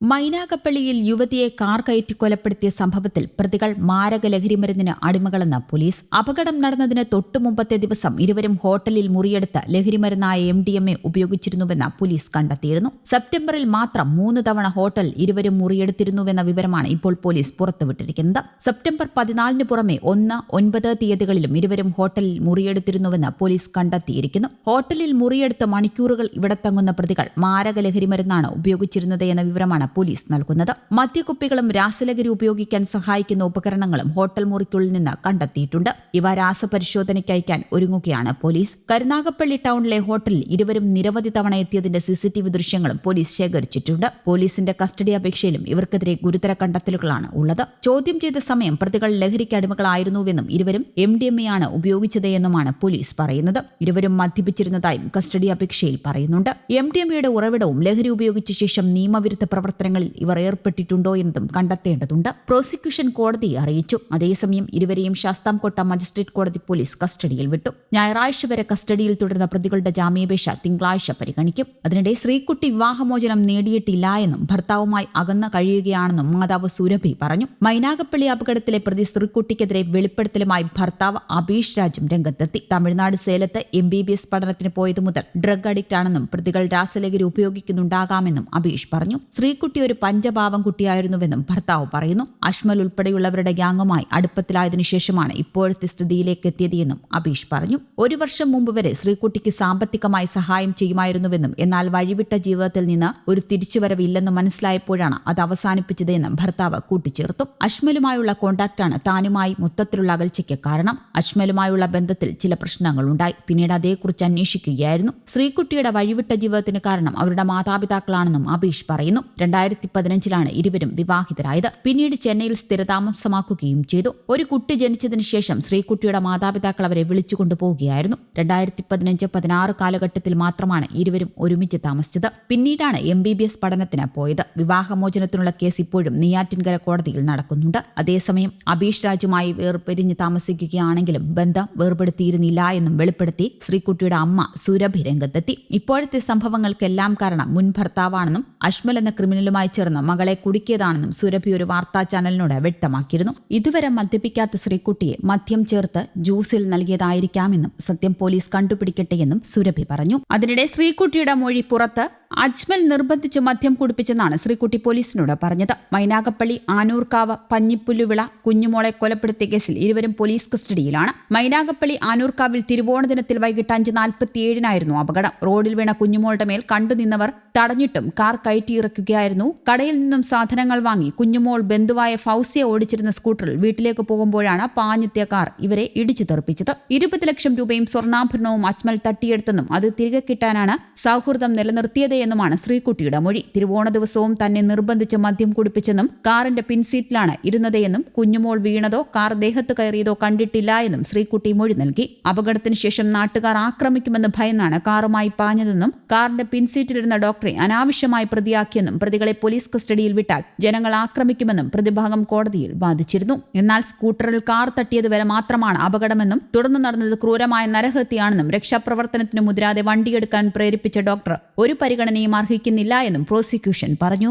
മൈനാഗപ്പള്ളിയിൽ യുവതിയെ കാർ കയറ്റി കൊലപ്പെടുത്തിയ സംഭവത്തിൽ പ്രതികൾ മാരക ലഹരിമരുന്നിന് അടിമകളെന്ന് പോലീസ്. അപകടം നടന്നതിന് തൊട്ടു മുമ്പത്തെ ദിവസം ഇരുവരും ഹോട്ടലിൽ മുറിയെടുത്ത് ലഹരിമരുന്നായ എം ഡി എം എ ഉപയോഗിച്ചിരുന്നുവെന്ന് പോലീസ് കണ്ടെത്തിയിരുന്നു. സെപ്റ്റംബറിൽ മാത്രം മൂന്ന് തവണ ഹോട്ടൽ ഇരുവരും മുറിയെടുത്തിരുന്നുവെന്ന വിവരമാണ് ഇപ്പോൾ പോലീസ് പുറത്തുവിട്ടിരിക്കുന്നത്. സെപ്റ്റംബർ പതിനാലിന് പുറമെ ഒന്ന് ഒൻപത് തീയതികളിലും ഇരുവരും ഹോട്ടലിൽ മുറിയെടുത്തിരുന്നുവെന്ന് പോലീസ് കണ്ടെത്തിയിരിക്കുന്നു. ഹോട്ടലിൽ മുറിയെടുത്ത് മണിക്കൂറുകൾ ഇവിടെ തങ്ങുന്ന പ്രതികൾ മാരക ലഹരിമരുന്നാണ് ഉപയോഗിച്ചിരുന്നത് എന്ന വിവരമാണ് പോലീസ് നൽകുന്നത്. മദ്യക്കുപ്പികളും രാസലഹരി ഉപയോഗിക്കാൻ സഹായിക്കുന്ന ഉപകരണങ്ങളും ഹോട്ടൽ മുറിക്കുള്ളിൽ നിന്ന് കണ്ടെത്തിയിട്ടുണ്ട്. ഇവ രാസപരിശോധനയ്ക്ക് അയക്കാൻ ഒരുങ്ങുകയാണ് പോലീസ്. കരുനാഗപ്പള്ളി ടൗണിലെ ഹോട്ടലിൽ ഇരുവരും നിരവധി തവണ എത്തിയതിന്റെ സിസിടിവി ദൃശ്യങ്ങളും പോലീസ് ശേഖരിച്ചിട്ടുണ്ട്. പോലീസിന്റെ കസ്റ്റഡി അപേക്ഷയിലും ഇവർക്കെതിരെ ഗുരുതര കണ്ടെത്തലുകളാണ് ഉള്ളത്. ചോദ്യം ചെയ്ത സമയം പ്രതികൾ ലഹരിക്ക് അടിമകളായിരുന്നുവെന്നും ഇരുവരും എം ഡി എം ആണ് ഉപയോഗിച്ചത് എന്നുമാണ് പോലീസ് പറയുന്നത്. ഇരുവരും മദ്യപിച്ചിരുന്നതായും കസ്റ്റഡി അപേക്ഷയിൽ പറയുന്നുണ്ട്. എം ഡി എം ഉറവിടവും ലഹരി ഉപയോഗിച്ച ശേഷം നിയമവിരുദ്ധ പ്രവർത്തനങ്ങളിൽ ഇവർ ഏർപ്പെട്ടിട്ടുണ്ടോ എന്നതും കണ്ടെത്തേണ്ടതുണ്ട്. പ്രോസിക്യൂഷൻ കോടതിയെ അറിയിച്ചു. അതേസമയം ഇരുവരെയും ശാസ്താംകോട്ട മജിസ്ട്രേറ്റ് കോടതി പോലീസ് കസ്റ്റഡിയിൽ വിട്ടു. ഞായറാഴ്ച വരെ കസ്റ്റഡിയിൽ തുടരുന്ന പ്രതികളുടെ ജാമ്യാപേക്ഷ തിങ്കളാഴ്ച പരിഗണിക്കും. അതിനിടെ ശ്രീകുട്ടി വിവാഹമോചനം നേടിയിട്ടില്ല എന്നും ഭർത്താവുമായി അകന്ന് കഴിയുകയാണെന്നും മാതാവ് സുരഭി പറഞ്ഞു. മൈനാഗപ്പള്ളി അപകടത്തിലെ പ്രതി ശ്രീകുട്ടിക്കെതിരെ വെളിപ്പെടുത്തലുമായി ഭർത്താവ് അബീഷ് രാജും രംഗത്തെത്തി. തമിഴ്നാട് സേലത്ത് എം ബി ബി എസ് പഠനത്തിന് പോയതു മുതൽ ഡ്രഗ് അഡിക്റ്റ് ആണെന്നും പ്രതികൾ രാസലഹരി ഉപയോഗിക്കുന്നുണ്ടാകാമെന്നും അബീഷ് പറഞ്ഞു. ഒരു പഞ്ചപാവം കുട്ടിയായിരുന്നുവെന്നും ഭർത്താവ് പറയുന്നു. അഷ്മൽ ഉൾപ്പെടെയുള്ളവരുടെ ഗ്യാങ്ങുമായി അടുപ്പത്തിലായതിനു ശേഷമാണ് ഇപ്പോഴത്തെ സ്ഥിതിയിലേക്ക് എത്തിയതെന്നും അബീഷ് പറഞ്ഞു. ഒരു വർഷം മുമ്പ് വരെ ശ്രീകുട്ടിക്ക് സാമ്പത്തികമായി സഹായം ചെയ്യുമായിരുന്നുവെന്നും എന്നാൽ വഴിവിട്ട ജീവിതത്തിൽ നിന്ന് ഒരു തിരിച്ചുവരവില്ലെന്ന് മനസ്സിലായപ്പോഴാണ് അത് അവസാനിപ്പിച്ചതെന്നും ഭർത്താവ് കൂട്ടിച്ചേർത്തു. അഷ്മലുമായുള്ള കോണ്ടാക്റ്റാണ് താനുമായി മൊത്തത്തിലുള്ള അകൽച്ചയ്ക്ക് കാരണം. അഷ്മലുമായുള്ള ബന്ധത്തിൽ ചില പ്രശ്നങ്ങളുണ്ടായി. പിന്നീട് അതേക്കുറിച്ച് അന്വേഷിക്കുകയായിരുന്നു. ശ്രീകുട്ടിയുടെ വഴിവിട്ട ജീവിതത്തിന് കാരണം അവരുടെ മാതാപിതാക്കളാണെന്നും അബീഷ് പറയുന്നു. രണ്ടായിരത്തി പതിനഞ്ചിലാണ് ഇരുവരും വിവാഹിതരായത്. പിന്നീട് ചെന്നൈയിൽ സ്ഥിരതാമസമാക്കുകയും ചെയ്തു. ഒരു കുട്ടി ജനിച്ചതിന് ശേഷം ശ്രീകുട്ടിയുടെ മാതാപിതാക്കൾ അവരെ വിളിച്ചുകൊണ്ടുപോവുകയായിരുന്നു. രണ്ടായിരത്തി പതിനഞ്ച് പതിനാറ് കാലഘട്ടത്തിൽ മാത്രമാണ് ഇരുവരും ഒരുമിച്ച് താമസിച്ചത്. പിന്നീടാണ് എം ബി ബി എസ് പഠനത്തിന് പോയത്. വിവാഹമോചനത്തിനുള്ള കേസ് ഇപ്പോഴും നെയ്യാറ്റിൻകര കോടതിയിൽ നടക്കുന്നുണ്ട്. അതേസമയം അബീഷ് രാജുമായി വേർപിരിഞ്ഞ് താമസിക്കുകയാണെങ്കിലും ബന്ധം വേർപെടുത്തിയിരുന്നില്ല എന്നും വെളിപ്പെടുത്തി ശ്രീകുട്ടിയുടെ അമ്മ സുരഭി രംഗത്തെത്തി. ഇപ്പോഴത്തെ സംഭവങ്ങൾക്കെല്ലാം കാരണം മുൻ ഭർത്താവാണെന്നും അഷ്മൽ എന്ന ക്രിമിനലുമായി ചേർന്ന് മകളെ കുടുക്കിയതാണെന്നും സുരഭി ഒരു വാർത്താ ചാനലിനോട് വ്യക്തമാക്കിയിരുന്നു. ഇതുവരെ മദ്യപിക്കാത്ത ശ്രീകുട്ടിയെ മദ്യം ചേർത്ത് ജ്യൂസിൽ നൽകിയതായിരിക്കാമെന്നും സത്യം പോലീസ് കണ്ടുപിടിക്കട്ടെയെന്നും സുരഭി പറഞ്ഞു. അതിനിടെ ശ്രീകുട്ടിയുടെ മൊഴി പുറത്ത് അജ്മൽ നിർബന്ധിച്ച് മദ്യം കുടിപ്പിച്ചെന്നാണ് ശ്രീകുട്ടി പോലീസിനോട് പറഞ്ഞത്. മൈനാഗപ്പള്ളി ആനൂർക്കാവ് പഞ്ഞിപ്പുല്ലുവിള കുഞ്ഞുമോളെ കൊലപ്പെടുത്തിയ കേസിൽ ഇരുവരും പോലീസ് കസ്റ്റഡിയിലാണ്. മൈനാഗപ്പള്ളി ആനൂർക്കാവിൽ തിരുവോണ ദിനത്തിൽ വൈകിട്ട് അഞ്ച് നാൽപ്പത്തിയേഴിനായിരുന്നു അപകടം. റോഡിൽ വീണ കുഞ്ഞുമോളുടെ മേൽ കണ്ടുനിന്നവർ തടഞ്ഞിട്ടും കാർ കയറ്റിയിറക്കുകയായിരുന്നു. കടയിൽ നിന്നും സാധനങ്ങൾ വാങ്ങി കുഞ്ഞുമോൾ ബന്ധുവായ ഫൗസിയെ ഓടിച്ചിരുന്ന സ്കൂട്ടറിൽ വീട്ടിലേക്ക് പോകുമ്പോഴാണ് പാഞ്ഞെത്തിയ കാർ ഇവരെ ഇടിച്ചു തെറിപ്പിച്ചത്. ഇരുപത് ലക്ഷം രൂപയും സ്വർണാഭരണവും അജ്മൽ തട്ടിയെടുത്തെന്നും അത് തിരികെ കിട്ടാനാണ് സൗഹൃദം നിലനിർത്തിയത് എന്നുമാണ് ശ്രീകുട്ടിയുടെ മൊഴി. തിരുവോണ ദിവസവും തന്നെ നിർബന്ധിച്ച് മദ്യം കുടിപ്പിച്ചെന്നും കാറിന്റെ പിൻസീറ്റിലാണ് ഇരുന്നതെന്നും കുഞ്ഞുമോൾ വീണതോ കാർ ദേഹത്ത് കയറിയതോ കണ്ടിട്ടില്ല എന്നും ശ്രീകുട്ടി മൊഴി നൽകി. അപകടത്തിന് ശേഷം നാട്ടുകാർ ആക്രമിക്കുമെന്ന് ഭയന്നാണ് കാറുമായി പാഞ്ഞതെന്നും കാറിന്റെ പിൻസീറ്റിലിരുന്ന ഡോക്ടറെ അനാവശ്യമായി പ്രതിയാക്കിയെന്നും പ്രതികളെ പോലീസ് കസ്റ്റഡിയിൽ വിട്ടാൽ ജനങ്ങൾ ആക്രമിക്കുമെന്നും പ്രതിഭാഗം കോടതിയിൽ വാദിച്ചിരുന്നു. എന്നാൽ സ്കൂട്ടറിൽ കാർ തട്ടിയത് വരെ മാത്രമാണ് അപകടമെന്നും തുടർന്ന് നടന്നത് ക്രൂരമായ നരഹത്യയാണെന്നും രക്ഷാപ്രവർത്തനത്തിന് മുതിരാതെ വണ്ടിയെടുക്കാൻ പ്രേരിപ്പിച്ച ഡോക്ടർ ഒരു പരിഗണനയും അർഹിക്കുന്നില്ല എന്നും പ്രോസിക്യൂഷൻ പറഞ്ഞു.